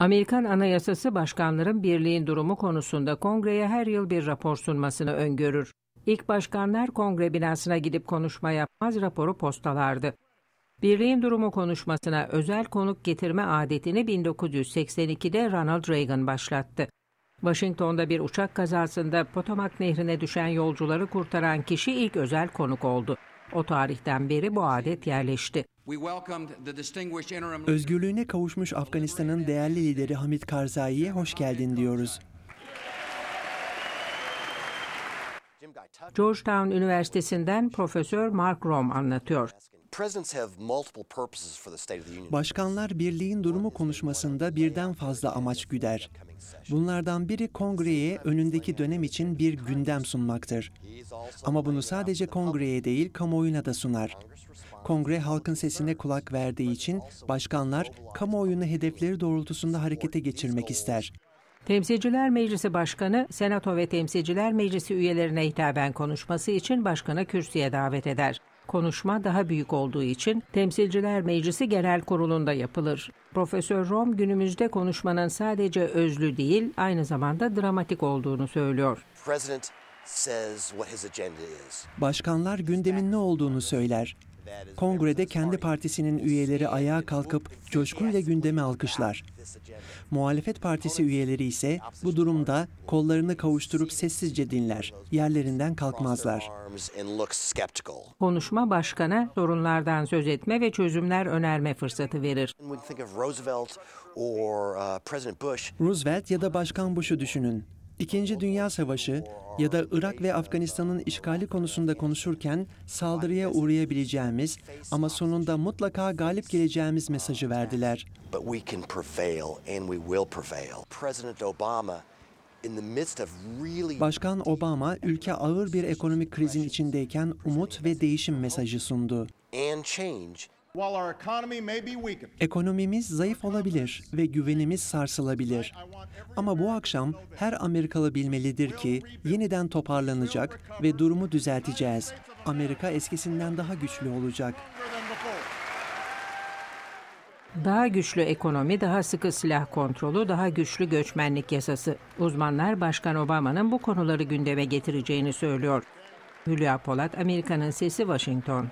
Amerikan Anayasası başkanların birliğin durumu konusunda kongreye her yıl bir rapor sunmasını öngörür. İlk başkanlar kongre binasına gidip konuşma yapmaz raporu postalardı. Birliğin durumu konuşmasına özel konuk getirme adetini 1982'de Ronald Reagan başlattı. Washington'da bir uçak kazasında Potomac Nehri'ne düşen yolcuları kurtaran kişi ilk özel konuk oldu. O tarihten beri bu adet yerleşti. Özgürlüğüne kavuşmuş Afganistan'ın değerli lideri Hamid Karzai'ye hoş geldin diyoruz. Georgetown Üniversitesi'nden Profesör Mark Rom anlatıyor. Başkanlar birliğin durumu konuşmasında birden fazla amaç güder. Bunlardan biri kongreye önündeki dönem için bir gündem sunmaktır. Ama bunu sadece kongreye değil kamuoyuna da sunar. Kongre halkın sesine kulak verdiği için başkanlar kamuoyunu hedefleri doğrultusunda harekete geçirmek ister. Temsilciler Meclisi Başkanı, Senato ve Temsilciler Meclisi üyelerine hitaben konuşması için başkanı kürsüye davet eder. Konuşma daha büyük olduğu için Temsilciler Meclisi Genel Kurulu'nda yapılır. Profesör Rom günümüzde konuşmanın sadece özlü değil, aynı zamanda dramatik olduğunu söylüyor. Başkanlar gündemin ne olduğunu söyler. Kongrede kendi partisinin üyeleri ayağa kalkıp coşkuyla gündemi alkışlar. Muhalefet partisi üyeleri ise bu durumda kollarını kavuşturup sessizce dinler. Yerlerinden kalkmazlar. Konuşma başkana sorunlardan söz etme ve çözümler önerme fırsatı verir. Roosevelt ya da Başkan Bush'u düşünün. İkinci Dünya Savaşı ya da Irak ve Afganistan'ın işgali konusunda konuşurken saldırıya uğrayabileceğimiz ama sonunda mutlaka galip geleceğimiz mesajı verdiler. Başkan Obama ülke ağır bir ekonomik krizin içindeyken umut ve değişim mesajı sundu. Ekonomimiz zayıf olabilir ve güvenimiz sarsılabilir. Ama bu akşam her Amerikalı bilmelidir ki yeniden toparlanacak ve durumu düzelteceğiz. Amerika eskisinden daha güçlü olacak. Daha güçlü ekonomi, daha sıkı silah kontrolü, daha güçlü göçmenlik yasası. Uzmanlar Başkan Obama'nın bu konuları gündeme getireceğini söylüyor. Hülya Polat, Amerika'nın Sesi, Washington.